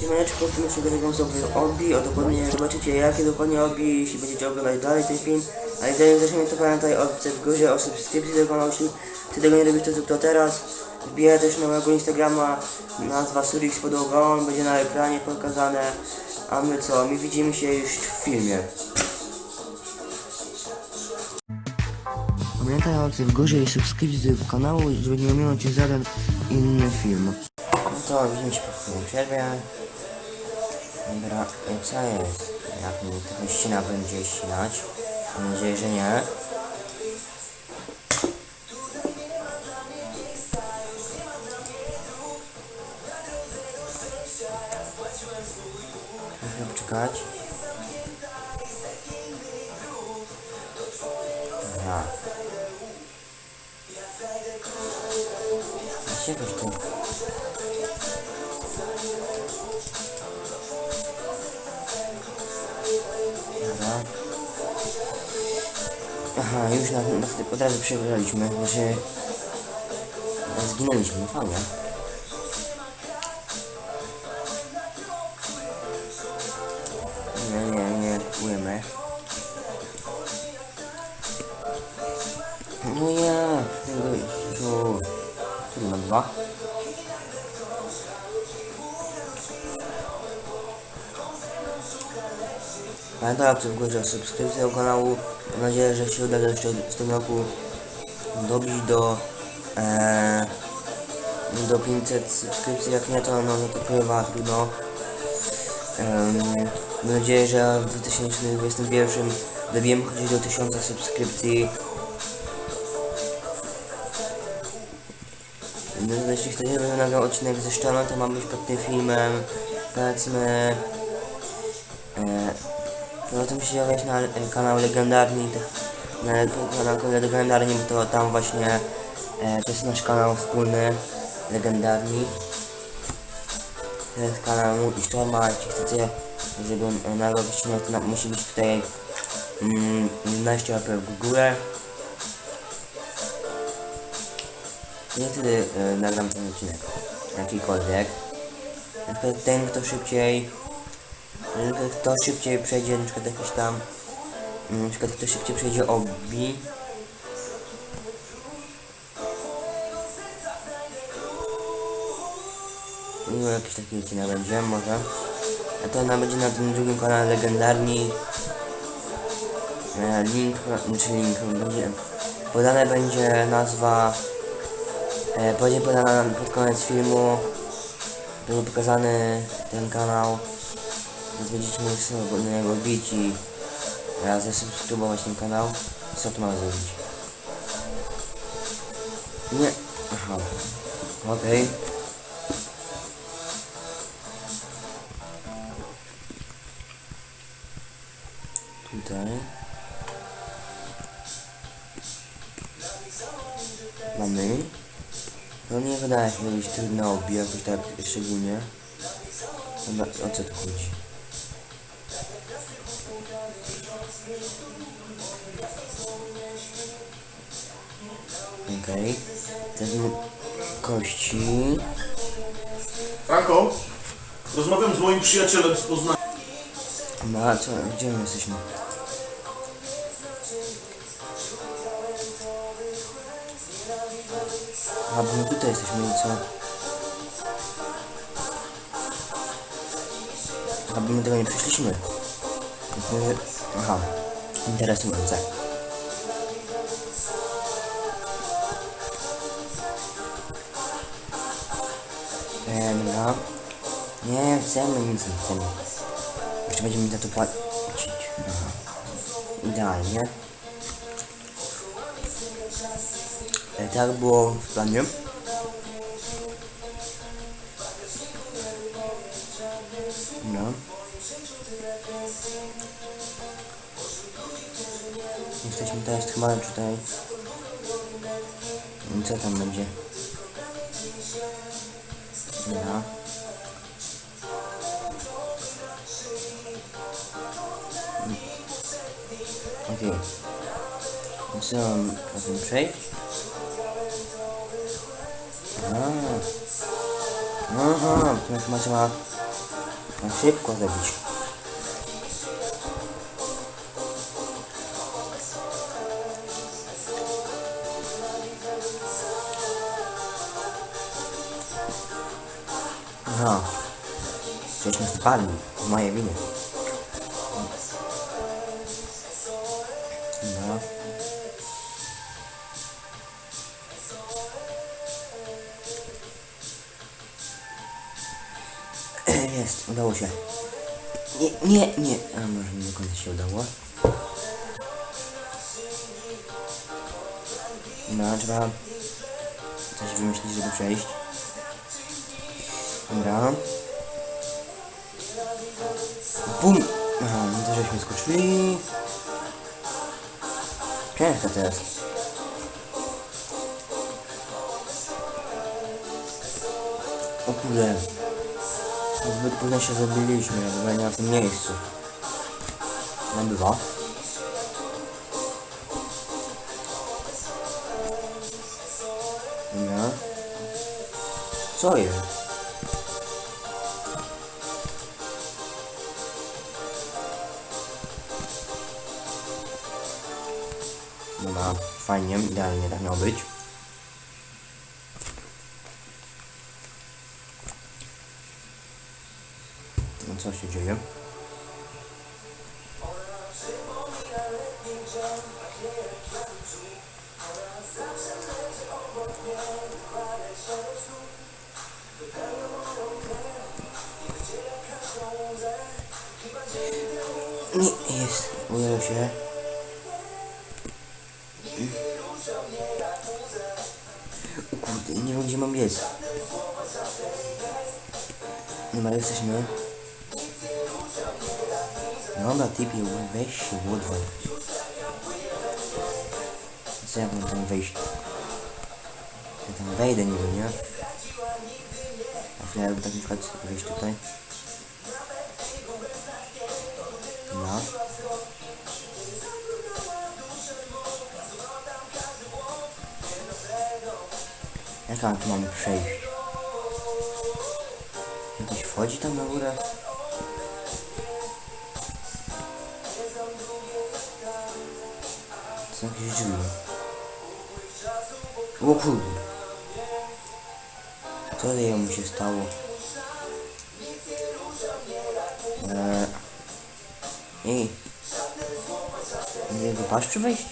Siemaneczko, w tym odcinku sobie obi, o dokładnie zobaczycie jakie dokładnie obi, jeśli będziecie oglądać dalej ten film. Ale zanim zaczniemy to pamiętaj o opcji w górze, o subskrypcji do kanału, jeśli ty tego nie robisz to zrób to teraz. Wbijaj też na mojego Instagrama, nazwa Surix podłoga, on będzie na ekranie pokazane. A my co, my widzimy się już w filmie. Pamiętaj o opcji w górze i subskrypcji do kanału, żeby nie ominąć żaden inny film. To widzimy się po chwili przerwie. Dobra, co jest? Jak mi trochę ścina będzie ścinać? Mam nadzieję, że nie. Muszę poczekać. Już na, na, od razu przegraliśmy, znaczy... Zginęliśmy, fajnie. Nie, nie, nie kupujemy. No ja, tu... Tu ma dwa. Pamiętaj o tym górze subskrypcji do kanału. Mam nadzieję, że się uda jeszcze w tym roku dobić do e, do 500 subskrypcji. Jak nie to no, no to pływa trudno. Mam nadzieję, że w 2021 dobijemy chociaż do 1000 subskrypcji. No, jeśli chcecie, żebym nagrał odcinek ze szczelą, to mam być pod tym filmem. Powiedzmy... No to musicie wejść na kanał legendarny, na kanał legendarny, bo to tam właśnie e, to jest nasz kanał wspólny, legendarny. To jest kanał i Sztorma, jeśli chcecie, e, nagrał odcinek, to na, musi być tutaj mm, 11 łapek w górę. Nie wtedy e, nagram ten odcinek, jakikolwiek. Na przykład ten, kto szybciej kto szybciej przejdzie, na przykład jakiś tam, mm, na przykład kto szybciej przejdzie obi. No jakiś taki odcinek będzie, może. A to ona będzie na tym drugim kanale legendarni. E, link, znaczy link, będzie, podane będzie nazwa, e, będzie podana pod koniec filmu, będzie pokazany ten kanał. Mogli sobie na niego wbić i raz zasubskrybować ten kanał. Co tu mamy zrobić? Nie. Aha. Okej. Tutaj. Mamy. No nie wydaje się być trudno obi, jakoś tak szczególnie. O co tu chodzi? Okej. Okay. kości. Franko, rozmawiam z moim przyjacielem z Poznania. No a co, gdzie my jesteśmy? A, bo my tutaj jesteśmy i co? A, bo my tego nie przeszliśmy. My- Aha, interesujące. Eee, dobra. Nie chcemy, nic nie chcemy. Jeszcze będziemy mi za to płacić. Aha. Idealnie. E, Chyba tutaj. I Co tam będzie? No. Okej. Co mam tym przejść? A. Aha, to macie ma Na szybko zabić. No. Przecież mnie spadli. W mojej winie. No. Jest, udało się. Nie, nie, nie. A może nie do końca się udało. No, trzeba coś wymyślić, żeby przejść. Dobra. Bum! Aha, no to żeśmy skoczyli. Ciężko to jest. O kurde. Zbyt późno się zabiliśmy, ogóle nie na tym miejscu. No bywa. Dobra. Co jest? Fajnie, idealnie tak miało być. No co się dzieje? Nie, jest, udało się. Kurde, nie wiem gdzie mam biec. Dobra, jesteśmy. Dobra, typie, weź się, łodwa. Co ja mam tam wejść? Ja tam wejdę niby, nie? A chwilę jakby tak na przykład wejść tutaj. No. Mam tu mamy przejść? Jakoś wchodzi tam na górę? To są jakieś drzwi. O kurde. Co jemu się stało? Eee. Ej. Nie wypasz przy wejść?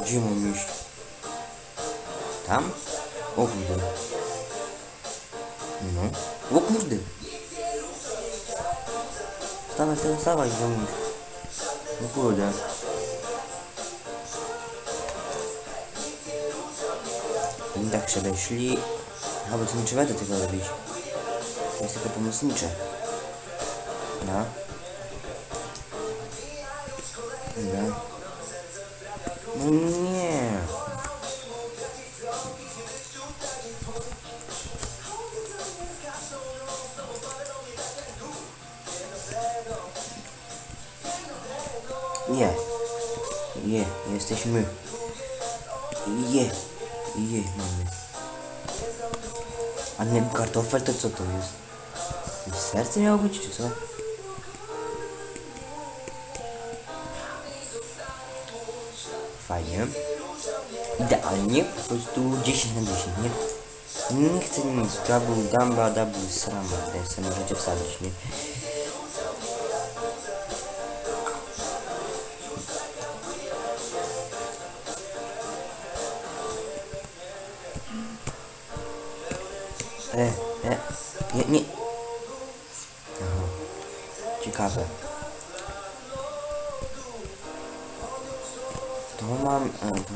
Gdzie mam iść? Tam? O kurde. No. O kurde. Wstawaj, wstawaj, wstawaj, ziomuś. O kurde. I tak szli. A bo to nie trzeba do tego robić. To jest tylko pomocnicze. No. No nie. Nie. Je, jesteśmy. Je. Je, mamy. A nie kartofel to co to jest? Serce miało być czy co? Fajnie. Idealnie, po prostu 10 na 10, nie? Nie chcę nic, double damba, double sramba, to sobie możecie wsadzić, nie?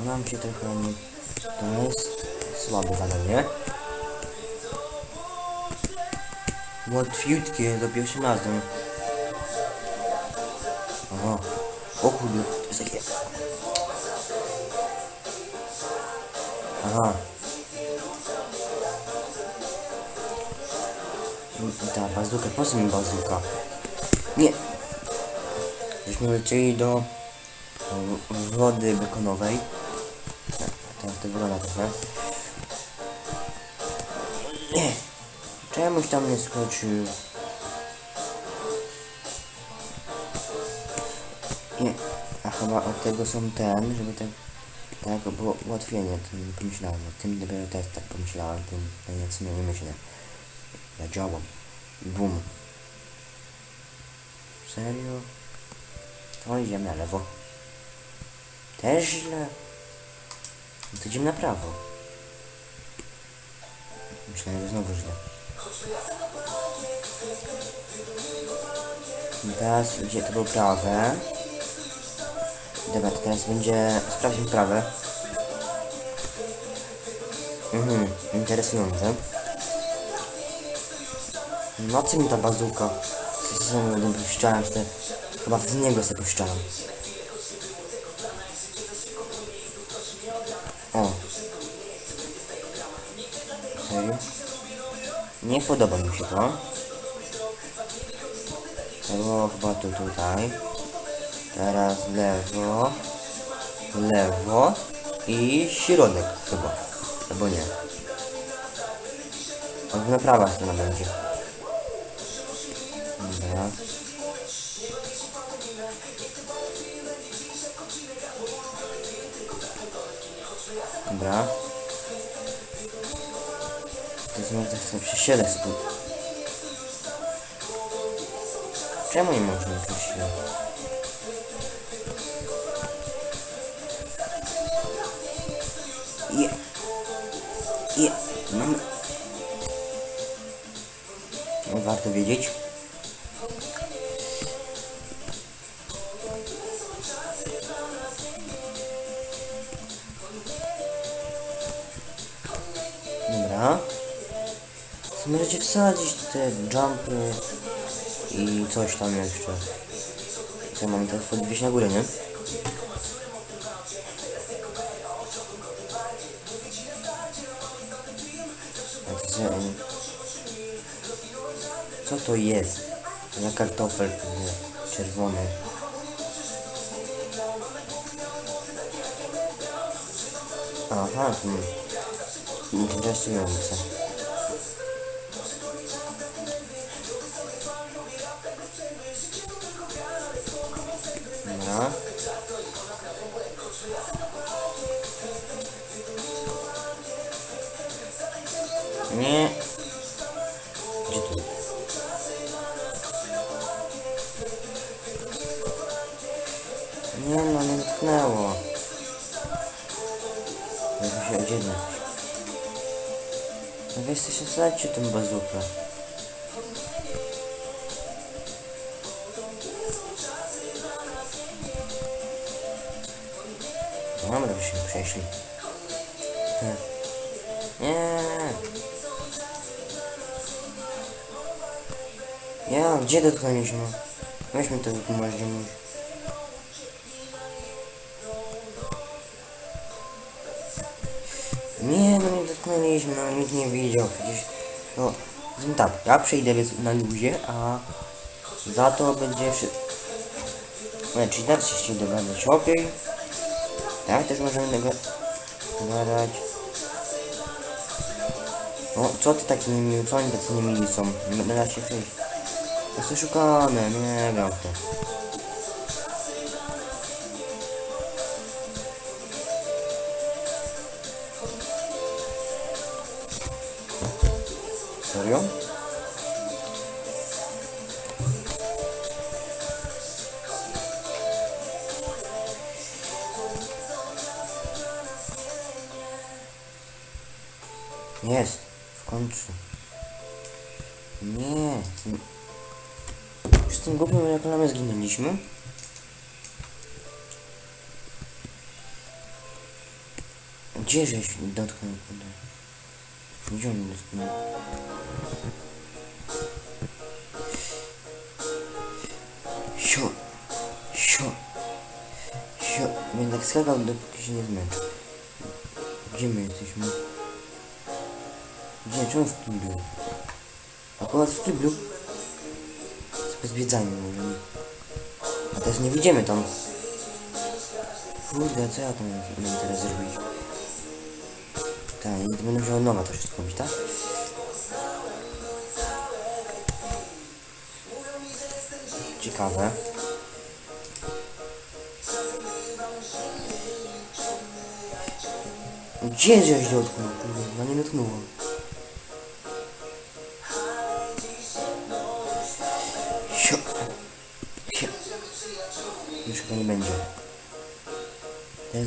Nam się trochę nie... To jest słabe zadanie. Łatwiutkie, za pierwszym razem. Aha. O kurde, to jest takie... Aha. Ta bazuka, po co mi bazuka? Nie! Żeśmy lecieli do wody bekonowej. Trochę. Nie! Czemuś tam nie skoczył? Nie. A chyba od tego są ten, żeby tak... Tak było ułatwienie, tym pomyślałem. O tym dopiero też tak pomyślałem, tym najwięcej nie myślę. Ja działam. Bum. Serio? To idziemy na lewo. Też źle. No to idziemy na prawo. Myślałem, że znowu źle. I Teraz gdzie to było prawe. Dobra, to teraz będzie... Sprawdźmy prawe. Mhm, interesujące. No co mi ta bazuka? Co znowu puszczałem te... Chyba z niego sobie puszczałem. Nie podoba mi się to. Było chyba tu tutaj. Teraz lewo. Lewo. I środek chyba. Albo nie. Albo prawa strona będzie. Dobra. Dobra. Może tak sobie przesiedek sobie. Czemu nie można przesiedek? Je. Je. Mamy. No, warto wiedzieć. Dobra. Możecie wsadzić te jumpy i coś tam jeszcze. Co mamy teraz podwieźć na górę, nie? Co, oni- co to jest? Za kartofel czerwony. Aha, to interesujące. Nie. Gdzie tu? Nie no, nie dotknęło. Jakby się odziedna. No weźcie się wsadźcie tą bazukę. Dobra, byśmy przeszli. Hm. Nie. Ja, gdzie dotknęliśmy? Weźmy to wytłumaczcie może. Nie, no nie dotknęliśmy, no nikt nie widział przecież. No, zresztą tak, ja przejdę na luzie, a za to będzie wszy... No, czyli teraz się dogadać lepiej. Tak, też możemy dogadać. No, co ty taki niemiły, co oni tacy niemili są? Nie będę da się przejść. To jest oszukane, nie gram w to. W końcu. Nie. Z tym głupim reklamem zginęliśmy. Gdzie żeś dotknął? Gdzie on dotknął? Sio, sio, sio. Będę skakał, dopóki się nie zmęczę. Gdzie my jesteśmy? Nie, czemu w kiblu? Akurat w kiblu? Zwiedzajmy może. nie. A teraz nie widzimy tam. Kurde, co ja tam mam teraz zrobić? Tak, nie będę musiał nowa to wszystko robić, tak? Ciekawe. Gdzie żeś dotknął? No nie dotknąłem.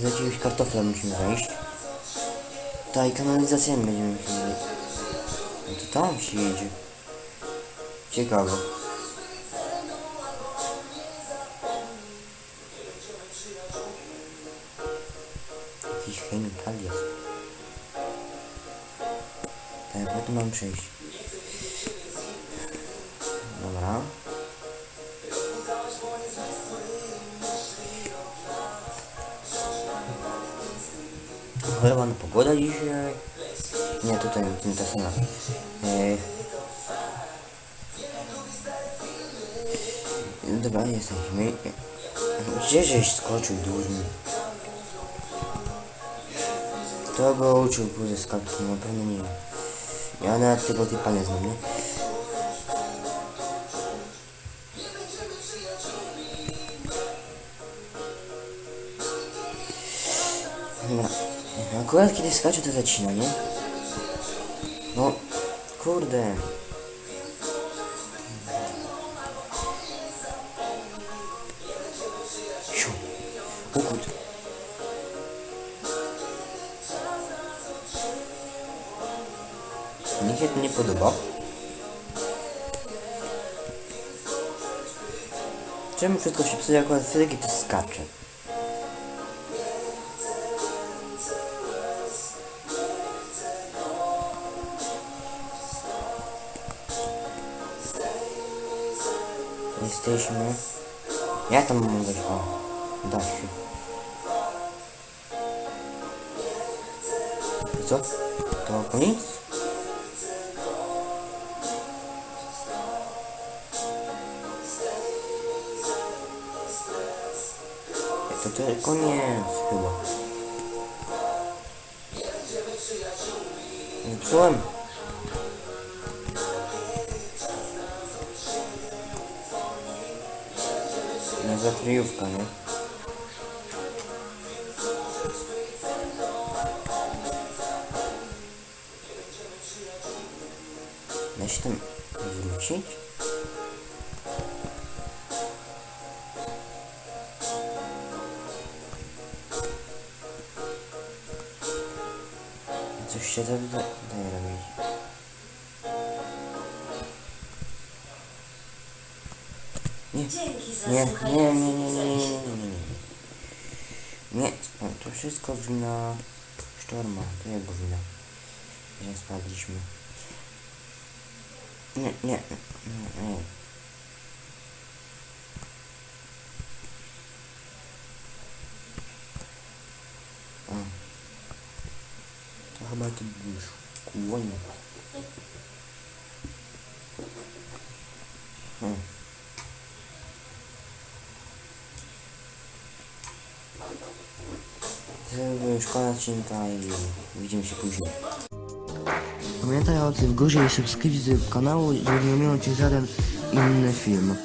Do jakiegoś kartofla musimy wejść. Ta i kanalizacjami będziemy musieli. No to tam się jedzie. Ciekawe. Dobra, jesteśmy. Gdzie żeś skoczył durny? Kto go uczył kurde skarbki? Na pewno nie. Ja nawet tego typa nie znam, nie? Dobra. Akurat kiedy skacze to zacina, nie? No, kurde. Ukut. Mi się to nie podoba. Czemu wszystko się psuje akurat kiedy to skacze? Jesteśmy... Ja tam wejść, o, da się. I co? To koniec? To to koniec chyba. Zepsułem. Nie za kryjówka, nie? Się tam wrócić? Coś się da, da, daje robić. Nie. Nie, nie, nie, nie, nie, nie, nie, nie, nie. Nie, to wszystko wina Sztorma, to jego wina. Że spadliśmy. Nie, nie. To chyba ty byłeś kłonie. Hmm. To już koniec odcinka i widzimy się później. Pamiętaj o tym w górze i subskrypcji kanału, żeby nie ominął Cię żaden inny film.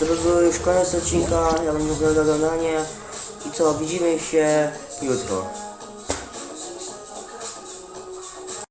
To by był już koniec odcinka, ja dziękuję za oglądanie i co, widzimy się jutro.